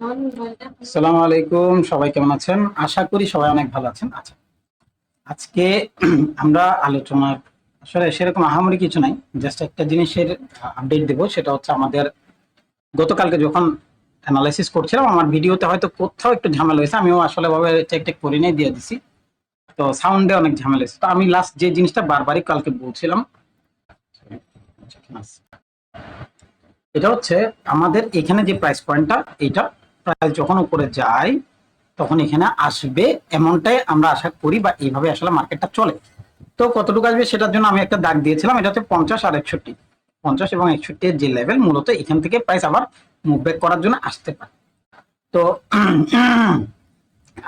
আসসালামু আলাইকুম, সবাই কেমন আছেন? আশা করি সবাই অনেক ভালো আছেন। আচ্ছা আজকে আমরা আলোচনার, আসলে সেরকম আহামরি কিছু নাই জাস্ট একটা জিনিসের আপডেট দেব, সেটা হচ্ছে আমাদের গতকালকে যখন অ্যানালাইসিস করছিলাম, আমার ভিডিওতে হয়তো কোথাও একটু ঝামেলা হয়েছে, আমিও আসলে ভাবে চেক টেক করে নিয়ে দিয়ে দিছি। তো সাউন্ডে অনেক ঝামেলা হয়েছে। তো আমি লাস্ট যে জিনিসটা বারবারই কালকে বলছিলাম, এটা হচ্ছে আমাদের এখানে যে প্রাইস পয়েন্টটা এটা প্রাইস যখন উপরে যায়, তখন এখানে আসবে এমনটাই আমরা আশা করি বা এইভাবে আসলে মার্কেটটা চলে। তো কতটুকু আসবে সেটার জন্য আমি একটা দাগ দিয়েছিলাম, এটা হচ্ছে পঞ্চাশ আর একষট্টি। পঞ্চাশ এবং একষট্টি যে লেভেল মূলত এখান থেকে প্রাইস আবার মুভ ব্যাক করার জন্য আসতে পারে। তো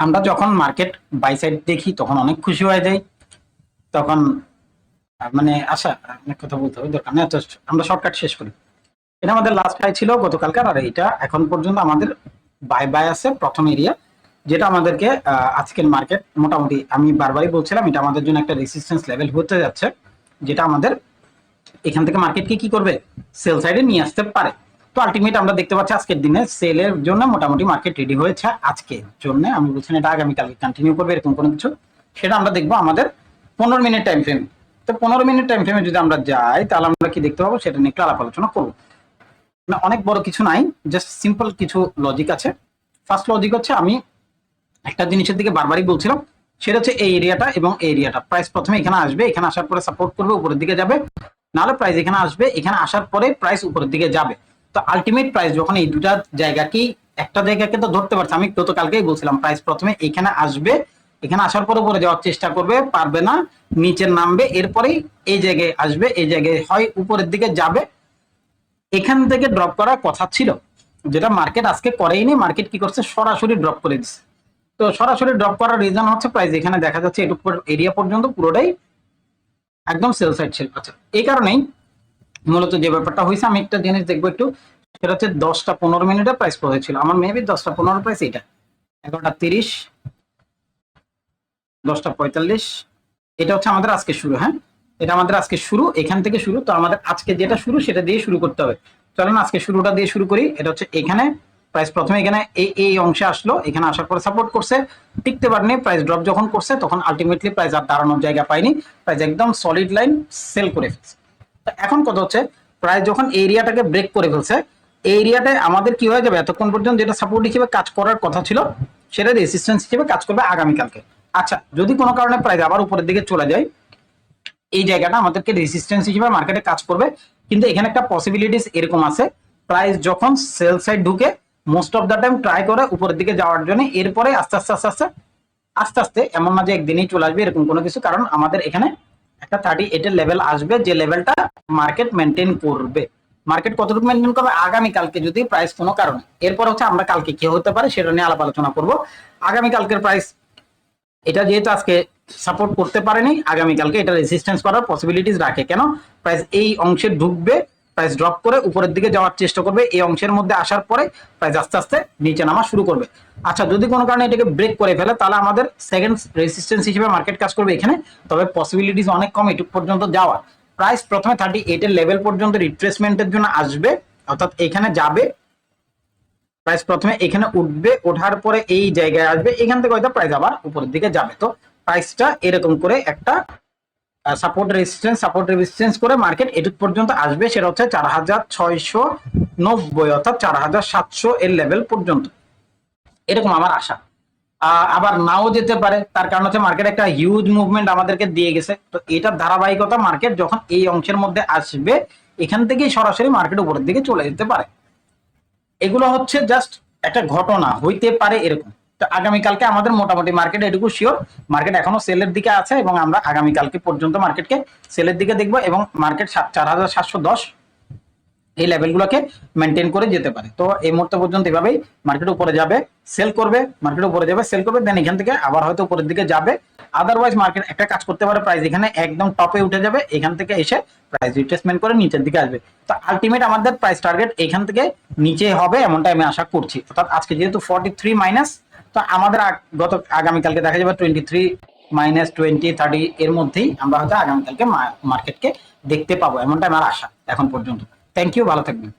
আমরা যখন মার্কেট বাই সাইড দেখি, তখন অনেক খুশি হয়ে যাই। তখন মানে আশা, অনেক কথা বলতে হবে, দরকার নেই। আমরা শর্টকাট শেষ করি। এটা আমাদের লাস্ট হাই ছিল গতকালকার, আর এটা এখন পর্যন্ত আমাদের বাই বাই আছে, প্রথম এরিয়া যেটা আমাদেরকে আজকের মার্কেট মোটামুটি আমি বারবারই বলছিলাম, এটা আমাদের জন্য একটা রেসিস্ট্যান্স লেভেল হতে যাচ্ছে, যেটা আমাদের এখান থেকে মার্কেটকে কি করবে? সেল সাইডে নিয়ে আসতে পারে। তো আলটিমেট আমরা দেখতে পাচ্ছি আজকের দিনে সেলের জন্য মোটামুটি মার্কেট রেডি হয়েছে আজকের জন্য। আমি বলছি এটা আগামীকালকে কন্টিনিউ করবে, এরকম কোনো কিছু। সেটা আমরা দেখব আমাদের পনেরো মিনিট টাইম ফ্রেম তো পনেরো মিনিট টাইম ফ্রেমে যদি আমরা যাই, তাহলে আমরা কি দেখতে পাবো? সেটা নিয়ে একটু আলাপ আলোচনা করব। না, অনেক বড় কিছু নাই জাস্ট সিম্পল কিছু লজিক আছে। ফার্স্ট লজিক হচ্ছে আমি একটা জিনিসের দিকে বারবারই বলছিলাম, সেটা হচ্ছে এই এরিয়াটা এবং এই এরিয়াটা প্রাইস প্রথমে এখানে আসবে, এখানে আসার পরে সাপোর্ট করবে, উপরের দিকে যাবে। নাহলে প্রাইস এখানে আসবে, এখানে আসার পরে প্রাইস উপরের দিকে যাবে। তো আলটিমেট প্রাইস যখন এই দুটা জায়গাকেই, একটা জায়গাকে তো ধরতে পারছে, আমি গতকালকেই বলছিলাম প্রাইস প্রথমে এখানে আসবে, এখানে আসার পরে উপরে যাওয়ার চেষ্টা করবে, পারবে না, নিচে নামবে, এরপরেই এই জায়গায় আসবে, এই জায়গায় হয় উপরের দিকে যাবে এখান থেকে ড্রপ করার কথা ছিল, যেটা মার্কেট আজকে করেইনি মার্কেট কি করছে? সরাসরি ড্রপ করে দিচ্ছে। তো সরাসরি ড্রপ করার রিজন হচ্ছে প্রাইস এখানে দেখা যাচ্ছে এটুকু এরিয়া পর্যন্ত পুরোটাই একদম সেল সাইড ছিল। আচ্ছা এই কারণেই মূলত যে ব্যাপারটা হয়েছে, আমি একটা জিনিস দেখব একটু। সেটা হচ্ছে দশটা পনেরো মিনিটের প্রাইস পড়েছিল আমার মেবি দশটা পনেরো প্রাইস এটা এগারোটা তিরিশ, দশটা পঁয়তাল্লিশ, এটা হচ্ছে আমাদের আজকে শুরু হ্যাঁ? এটা আমাদের আজকে শুরু, এখান থেকে শুরু। তো আমাদের আজকে যেটা শুরু, সেটা দিয়ে শুরু করতে হবে। চলেন আজকে শুরুটা দিয়ে শুরু করি। এটা হচ্ছে এখানে প্রাইস প্রথমে এখানে এই এই অংশে আসলো। এখানে আসার পরে সাপোর্ট করছে। টিকতে পারেনি প্রাইস ড্রপ যখন করছে, তখন আলটিমেটলি প্রাইস আর দাঁড়ানোর জায়গা পায়নি। প্রাইস একদম সলিড লাইন সেল করে ফেলছে। এখন কত হচ্ছে প্রায় যখন এরিয়াটাকে ব্রেক করে ফেলছে এরিয়াটায় আমাদের কি হয়ে যাবে? এতক্ষণ পর্যন্ত যেটা সাপোর্ট হিসেবে কাজ করার কথা ছিল, সেটা রেসিস্ট্যান্স হিসেবে কাজ করবে আগামীকালকে। আচ্ছা যদি কোনো কারণে প্রাইস আবার উপরের দিকে চলে যায় এই জায়গাটা আমাদেরকে রেসিস্ট্যান্স হিসেবে মার্কেটে কাজ করবে। কিন্তু এখানে একটা পসিবিলিটিস এরকম আছে। প্রাইস যখন সেল সাইড ঢুকে most of the time try করে উপরের দিকে যাওয়ার জন্য। এরপরে আস্তে আস্তে আস্তে আস্তে আস্তে আস্তে এমন না যে একদিনেই চলে আসবে, এরকম কোনো কিছু। কারণ আমাদের এখানে একটা থার্টি এইটের লেভেল আসবে, যে লেভেলটা মার্কেট মেনটেন করবে। মার্কেট কতটুকু মেনটেন করবে? আগামী কালকে যদি প্রাইস কোনো কারণে, এরপর হচ্ছে আমরা কালকে কি হতে পারে সেটা নিয়ে আলাপ আলোচনা করব। আগামী কালকের প্রাইস এটা যেহেতু আজকে সাপোর্ট করতে পারেনি, আগামীকালকে এটা রেজিস্ট্যান্স করার পসিবিলিটিস রাখে। কেন? প্রাইস এই অংশে ঢুকবে প্রাইস ড্রপ করে উপরের দিকে যাওয়ার চেষ্টা করবে, এই অংশের মধ্যে আসার পরে প্রাইস আস্তে আস্তে নিচে নামা শুরু করবে। আচ্ছা যদি কোনো কারণে এটাকে ব্রেক করে ফেলে, তাহলে আমাদের সেকেন্ড রেজিস্ট্যান্স হিসেবে মার্কেট কাজ করবে এখানে। তবে পসিবিলিটিস অনেক কম এটুক পর্যন্ত যাওয়ার। প্রাইস প্রথমে থার্টি এইটের লেভেল পর্যন্ত রিট্রেসমেন্টের জন্য আসবে, অর্থাৎ এখানে যাবে। প্রাইস প্রথমে এখানে উঠবে, ওঠার পরে এই জায়গায় আসবে, এখান থেকে হয়তো প্রাইস আবার উপরের দিকে যাবে। তো প্রাইসটা এরকম করে একটা সাপোর্ট রেজিস্ট্যান্স সাপোর্ট রেজিস্ট্যান্স করে মার্কেট এটুক পর্যন্ত আসবে, সেটা হচ্ছে চার হাজার ছয়শো নব্বই অর্থাৎ চার হাজার সাতশো এর লেভেল পর্যন্ত। এরকম আমার আশা। আবার নাও যেতে পারে, তার কারণ হচ্ছে মার্কেট একটা হিউজ মুভমেন্ট আমাদেরকে দিয়ে গেছে। তো এটার ধারাবাহিকতা মার্কেট যখন এই অংশের মধ্যে আসবে, এখান থেকেই সরাসরি মার্কেট উপরের দিকে চলে যেতে পারে। এগুলো হচ্ছে জাস্ট একটা ঘটনা, হইতে পারে এরকম। আগামীকালকে আমাদের মোটামুটি মার্কেট এটুকু শিওর মার্কেট এখনও সেলের দিকে আছে এবং আমরা আগামীকালকে পর্যন্ত মার্কেটকে সেলের দিকে দেখব এবং মার্কেট চার হাজার সাতশো দশ এই লেভেলগুলোকে মেনটেন করে যেতে পারে। তো এই মুহূর্তে পর্যন্ত এভাবেই মার্কেট উপরে যাবে সেল করবে মার্কেট উপরে যাবে সেল করবে দেন এখান থেকে আবার হয়তো উপরের দিকে যাবে। আদারওয়াইজ মার্কেট একটা কাজ করতে পারে প্রাইস এখানে একদম টপে উঠে যাবে, এখান থেকে এসে প্রাইস রিট্রেসমেন্ট করে নিচের দিকে আসবে। তো আলটিমেট আমাদের প্রাইস টার্গেট এখান থেকে নিচে হবে এমনটা আমি আশা করছি। অর্থাৎ আজকে যেহেতু ফর্টি থ্রি মাইনাস তো আমাদের গত আগামীকালকে দেখা যাবে twenty three minus twenty thirty এর মধ্যেই আমরা হয়তো আগামীকালকে মার্কেটকে দেখতে পাবো, এমনটা আমার আশা এখন পর্যন্ত। থ্যাংক ইউ ভালো থাকবেন।